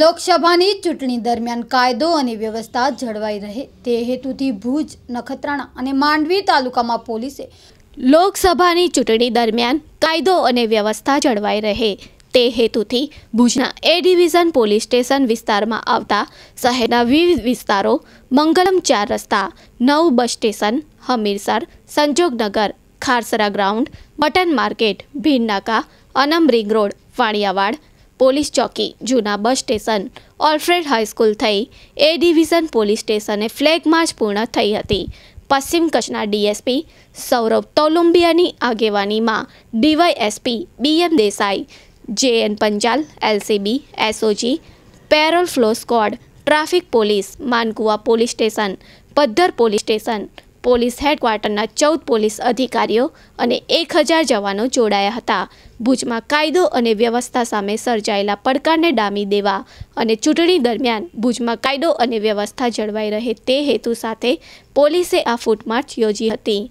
લોકસભાની ચૂંટણી દરમિયાન કાયદો અને વ્યવસ્થા જળવાઈ રહે તે હેતુથી ભુજ, નખત્રાણા અને માંડવી તાલુકામાં પોલીસે લોકસભાની ચૂંટણી દરમિયાન કાયદો અને વ્યવસ્થા જળવાઈ રહે તે હેતુથી ભુજના એ ડિવિઝન પોલીસ સ્ટેશન વિસ્તારમાં આવતા શહેરના વિવિધ વિસ્તારો, મંગલમ ચાર રસ્તા, નવ bus station, Hamirsar, Sanjognagar, Kharsara ground, mutton market Bhidnaka Anam ring road, Vaniyavad police ચોકી, જૂના bus station, Alfred high school થઈ. એ ડિવિઝન પોલીસ સ્ટેશને ફ્લેગ માર્ચ પૂર્ણ થઈ હતી. પશ્ચિમ કચ્છના ડીએસપી સૌરભ તોલુંબિયાની આગેવાનીમાં DYSP BM Desai, JN Panchal LCB, SOG, parole furlough squad, traffic police, Mankuva police station, Paddhar police station police હેડક્વાર્ટરના ચૌદ પોલીસ અધિકારીઓ અને એક હજાર જવાનો જોડાયા હતા. ભુજમાં કાયદો અને વ્યવસ્થા સામે સર્જાયેલા પડકારને ડામી દેવા અને ચૂંટણી દરમિયાન ભુજમાં કાયદો અને વ્યવસ્થા જળવાઈ રહે તે હેતુ સાથે પોલીસે આ ફૂટમાર્ચ યોજી હતી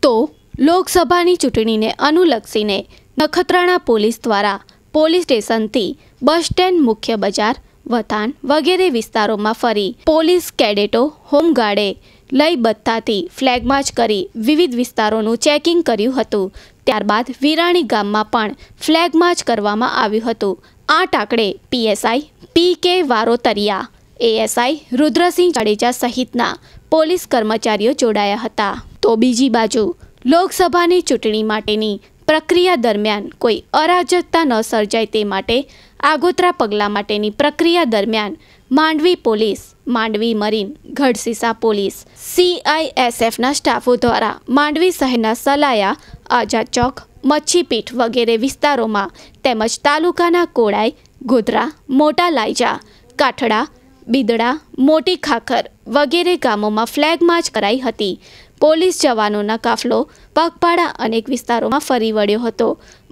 તો લોકસભાની ચૂંટણીને અનુલક્ષીને નખત્રાણા પોલીસ દ્વારા પોલીસ સ્ટેશનથી બસ સ્ટેન્ડ, મુખ્ય બજાર વતાન વગેરે વિસ્તારોમાં ફરી પોલીસ કેડેટો હોમગાર્ડે લઈ બત્તાથી ફ્લેગમાર્ચ કરી વિવિધ વિસ્તારોનું ચેકિંગ કર્યું હતું. ત્યારબાદ વિરાણી ગામમાં પણ ફ્લેગમાર્ચ કરવામાં આવ્યું હતું. આ ટાંકડે પીએસઆઈ પી કે વારોતરિયા, એએસઆઈ રુદ્રસિંહ જાડેજા સહિતના પોલીસ કર્મચારીઓ જોડાયા હતા. તો બીજી બાજુ લોકસભાની ચૂંટણી માટેની પ્રક્રિયા દરમિયાન કોઈ અરાજકતા ન સર્જાય તે માટે આગોતરા પગલાં માટેની પ્રક્રિયા દરમિયાન Mandvi police, Mandvi marine Gadhsisa police સીઆઈએસએફના સ્ટાફો દ્વારા માંડવી શહેરના સલાયા, આઝાદ ચોક, મચ્છીપીઠ વગેરે વિસ્તારોમાં તેમજ તાલુકાના કોડાઈ ગોધરા, મોટા લાયજા, કાઠડા, બિદડા, મોટી ખાખર વગેરે ગામોમાં ફ્લેગ માર્ચ કરાઈ હતી. પોલીસ જવાનોના કાફલો પગપાળા અનેક વિસ્તારોમાં ફરી વળ્યો હતો.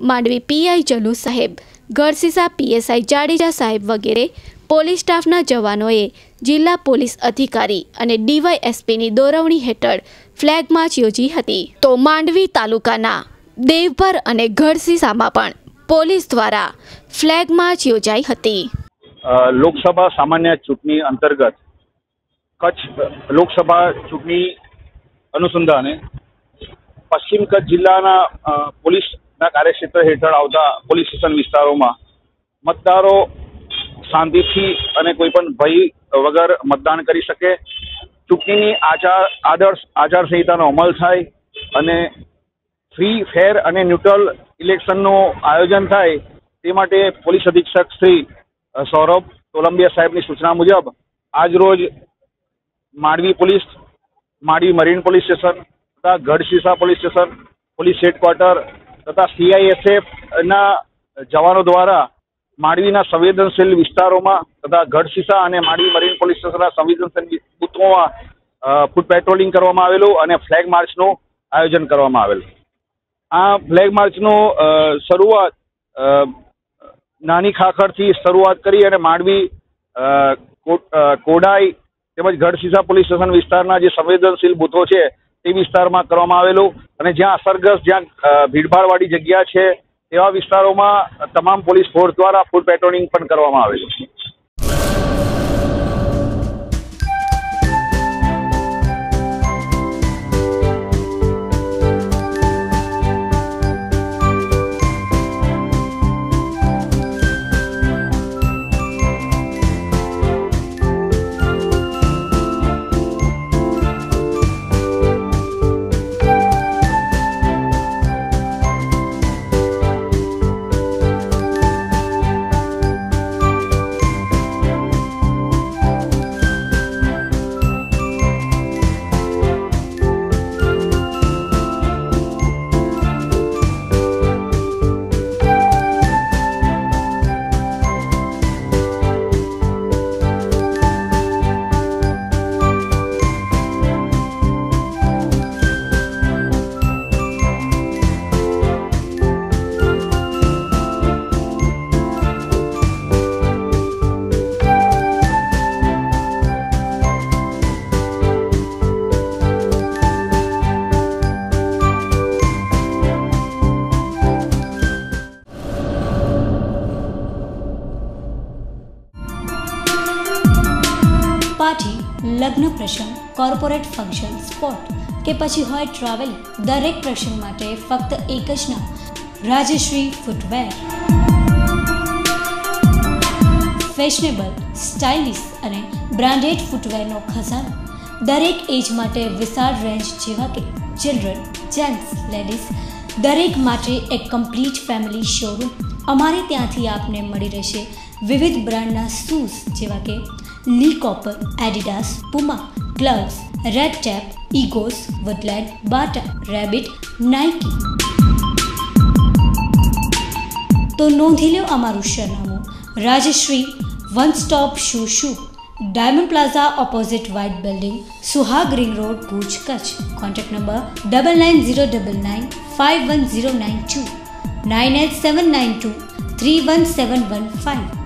માંડવી પીઆઈ જલુ સાહેબ ગઢસીસા પીએસઆઈ જાડેજા સાહેબ વગેરે પોલીસ સ્ટાફના જવાનોએ જિલ્લા પોલીસ અધિકારી અને ડીવાયએસપીની દોરવણી હેઠળ ફ્લેગ માર્ચ યોજી હતી. તો માંડવી તાલુકાના દેવભર અને ગઢસીસામાં પણ પોલીસ દ્વારા ફ્લેગ માર્ચ યોજાઈ હતી. લોકસભા સામાન્ય ચૂંટણી અંતર્ગત કચ્છ લોકસભા ચૂંટણી અનુસંધાને પશ્ચિમ કચ્છ જિલ્લાના પોલીસના કાર્યક્ષેત્ર હેઠળ આવતા પોલીસ સ્ટેશન વિસ્તારોમાં મતદારો શાંતિથી અને કોઈ પણ ભય વગર મતદાન કરી શકે. ચૂંટણીની આચાર, આદર્શ, આચારસંહિતાનો અમલ થાય અને ફ્રી, ફેર અને ન્યુટ્રલ ઇલેક્શનનું આયોજન થાય તે માટે પોલીસ અધિક્ષક શ્રી સૌરભ તોલંબિયા સાહેબની સૂચના મુજબ આજરોજ Mandvi police Mandvi marine police station તથા Gadhshisa police station police headquarter તથા સીઆઈએસએફના જવાનો દ્વારા માંડવીના સંવેદનશીલ વિસ્તારોમાં તથા ગઢશીસા અને માંડવી મરીન પોલીસ સ્ટેશનના સંવેદનશીલ બૂથોમાં ફૂટ પેટ્રોલિંગ કરવામાં આવેલું અને ફ્લેગ માર્ચનું આયોજન કરવામાં આવેલું. આ ફ્લેગ માર્ચનું શરૂઆત નાની ખાખરથી શરૂઆત કરી અને માંડવી કોડાઈ તેમજ ગઢસીસા પોલીસ સ્ટેશન વિસ્તારના જે સંવેદનશીલ બૂથો છે, તે વિસ્તારમાં કરવામાં આવેલું. અને જ્યાં અસરગ્રસ્ત, જ્યાં ભીડભાડવાળી જગ્યા છે, તેવા વિસ્તારોમાં તમામ પોલીસ ફોર્સ દ્વારા ફૂડ પેટ્રોલિંગ પણ કરવામાં આવેલું પાર્ટી લગ્ન પ્રસંગ કોર્પોરેટ ફંક્શન સ્પોર્ટ કે પછી હોય ટ્રાવેલ દરેક પ્રસંગ માટે ફક્ત એક જ નામ, રાજશ્રી ફૂટવેર ફેશનેબલ સ્ટાઇલિશ અને બ્રાન્ડેડ ફૂટવેરનો ખજાનો, દરેક એજ માટે વિશાળ રેન્જ જેવા કે ચિલ્ડ્રન જેન્ટ્સ લેડીઝ દરેક માટે એક કમ્પ્લીટ ફેમિલી શોરૂમ અમારે ત્યાંથી આપને મળી રહેશે વિવિધ બ્રાન્ડના શૂઝ જેવા કે Lee Cooper Adidas Puma gloves Red Tape Egoss Woodland Bata rabbit Nike તો નોંધી લો અમારું સરનામું. Rajshree one stop shoe shoe Diamond Plaza opposite White Building Suhag ring road Bhuj, Kutch. Contact number double nine zero double nine five one zero nine two nine eight seven nine two three one seven one five